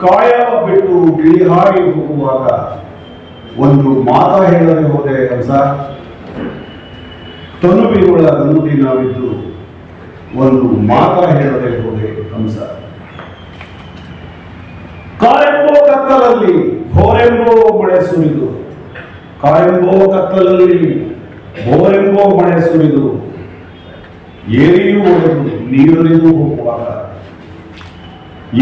ಕಾಯ ಬಿಟ್ಟು ಗಿಳಿ ಹಾಗೆ ಹೋಗುವಾಗ ಒಂದು ಮಾತ ಹೇಳದೆ ಹೋದೆ ಹಂಸ ತನುಬಿಗಳ ನಮೂದಿ ನಾವಿದ್ದು ಒಂದು ಮಾತ ಹೇಳದೆ ಹೋದೆ ಹಂಸ ಕಾಯಂಬೋ ಕತ್ತಲಲ್ಲಿ ಹೋರೆಂಬೋ ಮಳೆ ಸುರಿದು. ಕಾಯಂಬೋ ಕತ್ತಲಲ್ಲಿ ಹೋರೆಂಬೋ ಮಳೆ ಸುರಿದು. ಏರಿಯೂ ನೀರರಿದು ಹೋಗುವಾಗ.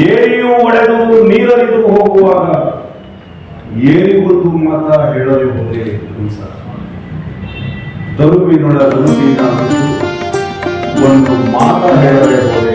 ಏರಿಯು ಒಡೆದು ನೀರರಿದು ಹೋಗುವಾಗ. ಏರಿ ಒಂದು ಮಾತ ಹೇಳಲು ಹೋದೆ ದುರುಗಿನ ಒಂದು ಮಾತ ಹೇಳದೆ ಹೋದೆ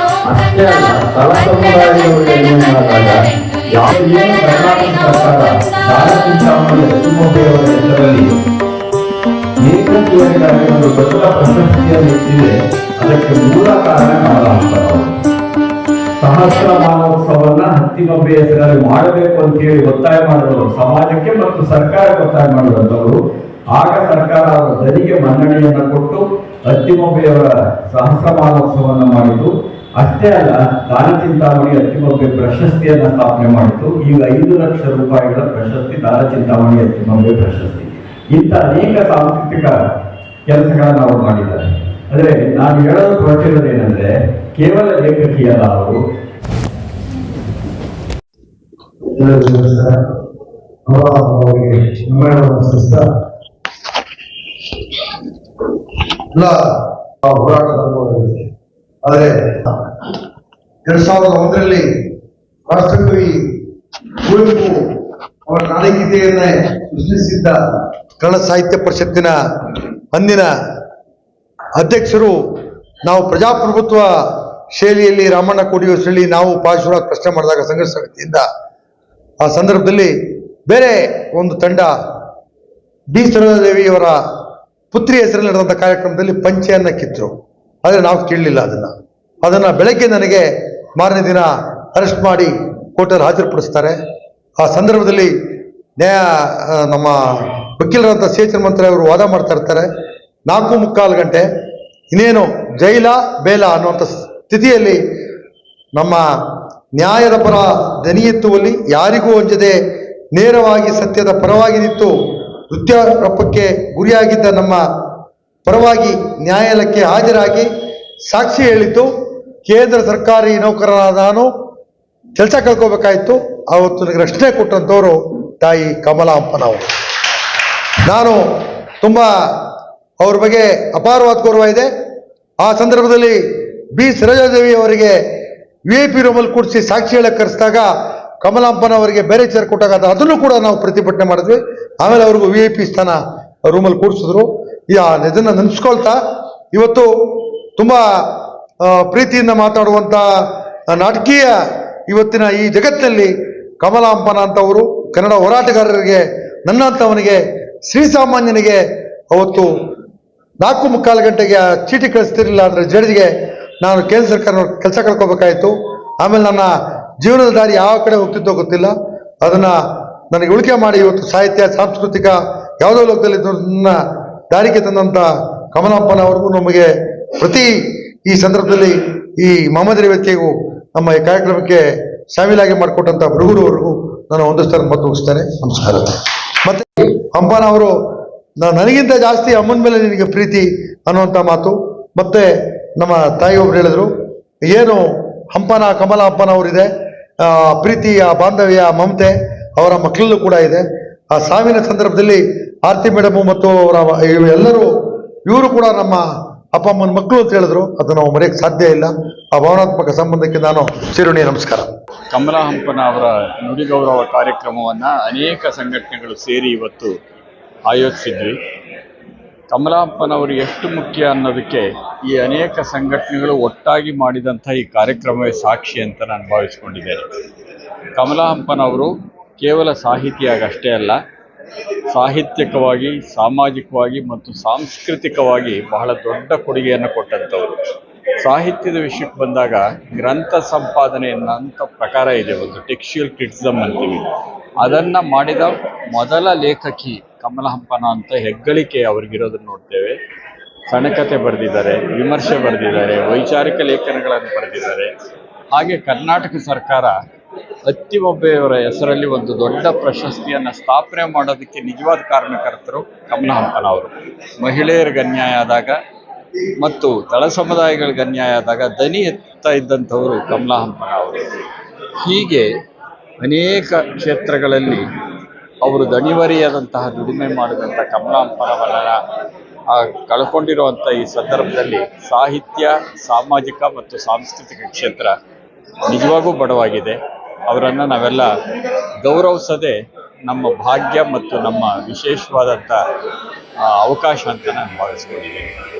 ಓ ಅಷ್ಟೇ ಅಲ್ಲ ತಳ ಸಮುದಾಯದವರಿಗೆ ಏನಾದಾಗ ಯಾವುದೇ ಕರ್ನಾಟಕ ಸರ್ಕಾರ ಲಕ್ಷ್ಮೋಬೆಯವರ ಹೆಸರಲ್ಲಿ ಒಂದು ದೊಡ್ಡ ಅದಕ್ಕೆ ಮೂಲ ಕಾರಣ ಕಮಲಾಂತರವರು ಸಹಸ್ರ ಮಾನೋತ್ಸವನ್ನ ಹತ್ತಿಮಬ್ಬೆ ಹೆಸರಲ್ಲಿ ಮಾಡಬೇಕು ಅಂತ ಹೇಳಿ ಒತ್ತಾಯ ಮಾಡಿದವರು ಸಮಾಜಕ್ಕೆ ಮತ್ತು ಸರ್ಕಾರ ಒತ್ತಾಯ ಮಾಡಿದಂತವರು ಆಗ ಸರ್ಕಾರ ಅವರ ದರಿಗೆ ಮನ್ನಣೆಯನ್ನ ಕೊಟ್ಟು ಅತ್ತಿಮೊಬ್ಬೆಯವರ ಸಹಸ್ರ ಮಾನೋತ್ಸವನ್ನ ಮಾಡಿತು ಅಷ್ಟೇ ಅಲ್ಲ ದಾನಚಿಂತಾಮಣಿ ಅತ್ತಿಮೊಬ್ಬೆ ಪ್ರಶಸ್ತಿಯನ್ನ ಸ್ಥಾಪನೆ ಮಾಡಿತು ಈಗ ಐದು ಲಕ್ಷ ರೂಪಾಯಿಗಳ ಪ್ರಶಸ್ತಿ ದಾನಚಿಂತಾಮಣಿ ಅತ್ತಿಮೊಬ್ಬೆ ಪ್ರಶಸ್ತಿ. ಇಂಥ ಅನೇಕ ಸಾಂಸ್ಕೃತಿಕ ಕೆಲಸಗಳನ್ನ ಅವರು ಮಾಡಿದ್ದಾರೆ. ಆದರೆ ನಾನು ಹೇಳಲು ಹೊರಟಿರೋದೇನೆಂದರೆ ಕೇವಲ ಲೇಖಕಿಯಲ್ಲ ಅವರು. ಅವರಿಗೆ ಎಲ್ಲ ಆ ಹೋರಾಟದ ಅನುಭವವಿದೆ ಆದರೆ, ಎರಡ್ ಸಾವಿರದ ಒಂದರಲ್ಲಿ ರಾಷ್ಟ್ರಕವಿ ಕುವೆಂಪು ಅವರ ನಾಡಗೀತೆಯನ್ನೇ ಸೃಷ್ಟಿಸಿದ್ದ ಕನ್ನಡ ಸಾಹಿತ್ಯ ಪರಿಷತ್ತಿನ ಅಂದಿನ ಅಧ್ಯಕ್ಷರು ನಾವು ಪ್ರಜಾಪ್ರಭುತ್ವ ಶೈಲಿಯಲ್ಲಿ ರಾಮಣ್ಣ ಕೊಡಿಯೋಸಲ್ಲಿ ನಾವು ಪಾರ್ಶ್ವರಾಜ್ ಪ್ರಶ್ನೆ ಮಾಡಿದಾಗ ಸಂಘರ್ಷ ಸಮಿತಿಯಿಂದ ಆ ಸಂದರ್ಭದಲ್ಲಿ ಬೇರೆ ಒಂದು ತಂಡ ಡಿ ಸರೋಜದೇವಿಯವರ ಪುತ್ರಿ ಹೆಸರಲ್ಲಿ ನಡೆದಂಥ ಕಾರ್ಯಕ್ರಮದಲ್ಲಿ ಪಂಚೆಯನ್ನ ಕಿತ್ತರು. ಆದರೆ ನಾವು ಕೇಳಲಿಲ್ಲ ಅದನ್ನು. ಅದನ್ನು ಬೆಳಗ್ಗೆ ನನಗೆ ಮಾರನೇ ದಿನ ಅರೆಸ್ಟ್ ಮಾಡಿ ಕೋರ್ಟಲ್ಲಿ ಹಾಜರುಪಡಿಸ್ತಾರೆ. ಆ ಸಂದರ್ಭದಲ್ಲಿ ನ್ಯಾಯ ನಮ್ಮ ವಕೀಲರಂತ ಸಿ ಎಚ್ ಅವರು ವಾದ ಮಾಡ್ತಾ ಇರ್ತಾರೆ. ನಾಲ್ಕು ಮುಕ್ಕಾಲು ಗಂಟೆ. ಇನ್ನೇನು ಜೈಲ, ಬೇಲ ಅನ್ನುವಂಥ ಸ್ಥಿತಿಯಲ್ಲಿ ನಮ್ಮ ನ್ಯಾಯದ ಪರ ದನಿ ಎತ್ತುವಲ್ಲಿ ಯಾರಿಗೂ ಹಂಚದೆ ನೇರವಾಗಿ ಸತ್ಯದ ಪರವಾಗಿ ನಿಂತು ವೃತ್ತಾರೋಪಕ್ಕೆ ಗುರಿಯಾಗಿದ್ದ ನಮ್ಮ ಪರವಾಗಿ ನ್ಯಾಯಾಲಯಕ್ಕೆ ಹಾಜರಾಗಿ ಸಾಕ್ಷಿ ಹೇಳಿದ್ದು, ಕೇಂದ್ರ ಸರ್ಕಾರಿ ನೌಕರರಾದ ನಾನು. ಕೆಲಸ ಕಳ್ಕೋಬೇಕಾಯಿತು. ಅವತ್ತು ನನಗೆ ರಕ್ಷಣೆ ಕೊಟ್ಟಂಥವರು ತಾಯಿ ಕಮಲಾಂಪನವರು ನಾನು ತುಂಬ ಅವ್ರ ಬಗ್ಗೆ ಅಪಾರವಾದ ಗೌರವ ಇದೆ. ಆ ಸಂದರ್ಭದಲ್ಲಿ ಬಿ. ಸರೋಜಾದೇವಿ ಅವರಿಗೆ ವಿ ಐ ಪಿ ರೂಮಲ್ಲಿ ಕೂಡಿಸಿ ಸಾಕ್ಷಿ ಹೇಳಕ್ಕೆ ಕರೆಸಿದಾಗ ಕಮಲಾಂಪನ ಅವರಿಗೆ ಬೇರೆ ಚೇರ್ ಕೊಟ್ಟಾಗ ಅದನ್ನು ಕೂಡ ನಾವು ಪ್ರತಿಭಟನೆ ಮಾಡಿದ್ವಿ. ಆಮೇಲೆ ಅವ್ರಿಗೂ ವಿ ಐ ಪಿ ಸ್ಥಾನ ರೂಮಲ್ಲಿ ಕೂಡಿಸಿದ್ರು ಇದನ್ನು ನೆನೆಸ್ಕೊಳ್ತಾ ಇವತ್ತು ತುಂಬ ಪ್ರೀತಿಯಿಂದ ಮಾತಾಡುವಂಥ ನಾಟಕೀಯ ಇವತ್ತಿನ ಈ ಜಗತ್ತಿನಲ್ಲಿ ಕಮಲಾಂಪನ ಅಂತವರು, ಕನ್ನಡ ಹೋರಾಟಗಾರರಿಗೆ ನನ್ನಂಥವನಿಗೆ ಶ್ರೀಸಾಮಾನ್ಯನಿಗೆ ಅವತ್ತು ನಾಲ್ಕು ಮುಕ್ಕಾಲು ಗಂಟೆಗೆ ಆ ಚೀಟಿ ಕಳಿಸ್ತಿರಲಿಲ್ಲ ಅಂದರೆ ಜಡ್ಜ್ಗೆ ನಾನು ಕೇಂದ್ರ ಸರ್ಕಾರ ಕೆಲಸ ಕಳ್ಕೋಬೇಕಾಯಿತು. ಆಮೇಲೆ ನನ್ನ ಜೀವನದ ದಾರಿ ಯಾವ ಕಡೆ ಹೋಗ್ತಿದ್ದೋ ಗೊತ್ತಿಲ್ಲ. ಅದನ್ನ ನನಗೆ ಉಳಿಕೆ ಮಾಡಿ ಇವತ್ತು ಸಾಹಿತ್ಯ, ಸಾಂಸ್ಕೃತಿಕ ಯಾವುದೋ ಲೋಕದಲ್ಲಿ ನನ್ನ ದಾರಿಗೆ ತಂದಂಥ ಕಮಲಪ್ಪನವರೆಗೂ ನಮಗೆ ಪ್ರತಿ ಈ ಸಂದರ್ಭದಲ್ಲಿ ಈ ಮಹಮ್ಮದರಿ ವ್ಯಕ್ತಿಗೂ ನಮ್ಮ ಈ ಕಾರ್ಯಕ್ರಮಕ್ಕೆ ಶಾಮೀಲಾಗಿ ಮಾಡಿಕೊಟ್ಟಂಥ ಭೃಗುರವರೆಗೂ ನಾನು ಒಂದಷ್ಟು ಮತ್ತು ಮುಗಿಸ್ತಾರೆ ನಮಸ್ಕಾರ. ಮತ್ತೆ ಹಂಪನ ಅವರು, ನ- ನನಗಿಂತ ಜಾಸ್ತಿ ಅಮ್ಮನ ಮೇಲೆ ನಿನಗೆ ಪ್ರೀತಿ ಅನ್ನುವಂಥ ಮಾತು. ಮತ್ತೆ ನಮ್ಮ ತಾಯಿ ಒಬ್ರು ಹೇಳಿದ್ರು, ಏನು ಹಂಪನ ಕಮಲ ಹಂಪನ ಅವರಿದೆ ಆ ಪ್ರೀತಿ ಆ ಬಾಂಧವ್ಯ, ಮಮತೆ ಅವರ ಮಕ್ಕಳಲ್ಲೂ ಕೂಡ ಇದೆ. ಆ ಸಾವಿನ ಸಂದರ್ಭದಲ್ಲಿ ಆರತಿ ಮೇಡಮು ಮತ್ತು ಅವರ ಎಲ್ಲರೂ, ಇವರು ಕೂಡ ನಮ್ಮ ಅಪ್ಪ ಅಮ್ಮನ ಮಕ್ಕಳು ಅಂತ ಹೇಳಿದ್ರು. ಅದು ನಾವು ಮರೆಯಕ್ಕೆ ಸಾಧ್ಯ ಇಲ್ಲ. ಆ ಭಾವನಾತ್ಮಕ ಸಂಬಂಧಕ್ಕೆ ನಾನು ಚಿರುಣಿ ನಮಸ್ಕಾರ. ಕಮಲ ಹಂಪನ ಅವರ ನುಡಿಗೌರವ ಕಾರ್ಯಕ್ರಮವನ್ನ ಅನೇಕ ಸಂಘಟನೆಗಳು ಸೇರಿ ಇವತ್ತು ಆಯೋಜಿಸಿದ್ವಿ. ಕಮಲ ಹಂಪನವರು ಎಷ್ಟು ಮುಖ್ಯ ಅನ್ನೋದಕ್ಕೆ ಈ ಅನೇಕ ಸಂಘಟನೆಗಳು ಒಟ್ಟಾಗಿ ಮಾಡಿದಂಥ ಈ ಕಾರ್ಯಕ್ರಮವೇ ಸಾಕ್ಷಿ ಅಂತ ನಾನು ಭಾವಿಸ್ಕೊಂಡಿದ್ದೇನೆ. ಕಮಲಾಂಪನವರು ಕೇವಲ ಸಾಹಿತಿಯಾಗಷ್ಟೇ ಅಲ್ಲ, ಸಾಹಿತ್ಯಿಕವಾಗಿ, ಸಾಮಾಜಿಕವಾಗಿ ಮತ್ತು ಸಾಂಸ್ಕೃತಿಕವಾಗಿ ಬಹಳ ದೊಡ್ಡ ಕೊಡುಗೆಯನ್ನು ಕೊಟ್ಟಂಥವರು. ಸಾಹಿತ್ಯದ ವಿಷಯಕ್ಕೆ ಬಂದಾಗ ಗ್ರಂಥ ಸಂಪಾದನೆ ಅನ್ನೋಂಥ ಪ್ರಕಾರ ಇದೆ ಒಂದು ಟೆಕ್ಸ್ಚುಯಲ್ ಕ್ರಿಟಿಸಮ್ ಅಂತೀವಿ. ಅದನ್ನು ಮಾಡಿದ ಮೊದಲ ಲೇಖಕಿ ಕಮಲ ಹಂಪನ ಅಂತ ಹೆಗ್ಗಳಿಕೆ ಅವ್ರಿಗಿರೋದನ್ನ ನೋಡ್ತೇವೆ. ಸಣಕತೆ ಬರೆದಿದ್ದಾರೆ, ವಿಮರ್ಶೆ ಬರೆದಿದ್ದಾರೆ, ವೈಚಾರಿಕ ಲೇಖನಗಳನ್ನು ಬರೆದಿದ್ದಾರೆ. ಹಾಗೆ ಕರ್ನಾಟಕ ಸರ್ಕಾರ ಅತ್ತಿಮೊಬ್ಬೆಯವರ ಹೆಸರಲ್ಲಿ ಒಂದು ದೊಡ್ಡ ಪ್ರಶಸ್ತಿಯನ್ನು ಸ್ಥಾಪನೆ ಮಾಡೋದಕ್ಕೆ ನಿಜವಾದ ಕಾರಣಕರ್ತರು ಕಮಲ ಹಂಪನ ಅವರು. ಮಹಿಳೆಯರಿಗೆ ಅನ್ಯಾಯ ಆದಾಗ ಮತ್ತು ತಳ ಸಮುದಾಯಗಳಿಗೆ ಅನ್ಯಾಯ ಆದಾಗ ದನಿ ಎತ್ತಾ ಇದ್ದಂಥವರು ಕಮಲಾ ಹಂಪನ ಅವರು. ಹೀಗೆ ಅನೇಕ ಕ್ಷೇತ್ರಗಳಲ್ಲಿ ಅವರು ದಣಿವರಿಯಾದಂತಹ ದುಡಿಮೆ ಮಾಡಿದಂಥ ಆ ಕಳ್ಕೊಂಡಿರುವಂಥ ಈ ಸಂದರ್ಭದಲ್ಲಿ ಸಾಹಿತ್ಯ, ಸಾಮಾಜಿಕ ಮತ್ತು ಸಾಂಸ್ಕೃತಿಕ ಕ್ಷೇತ್ರ ನಿಜವಾಗೂ ಬಡವಾಗಿದೆ. ಅವರನ್ನು ನಾವೆಲ್ಲ ಗೌರವಿಸದೆ ನಮ್ಮ ಭಾಗ್ಯ ಮತ್ತು ನಮ್ಮ ವಿಶೇಷವಾದಂಥ ಅವಕಾಶ ಅಂತ ನಾನು ಭಾವಿಸ್ಕೊಂಡಿದ್ದೇನೆ.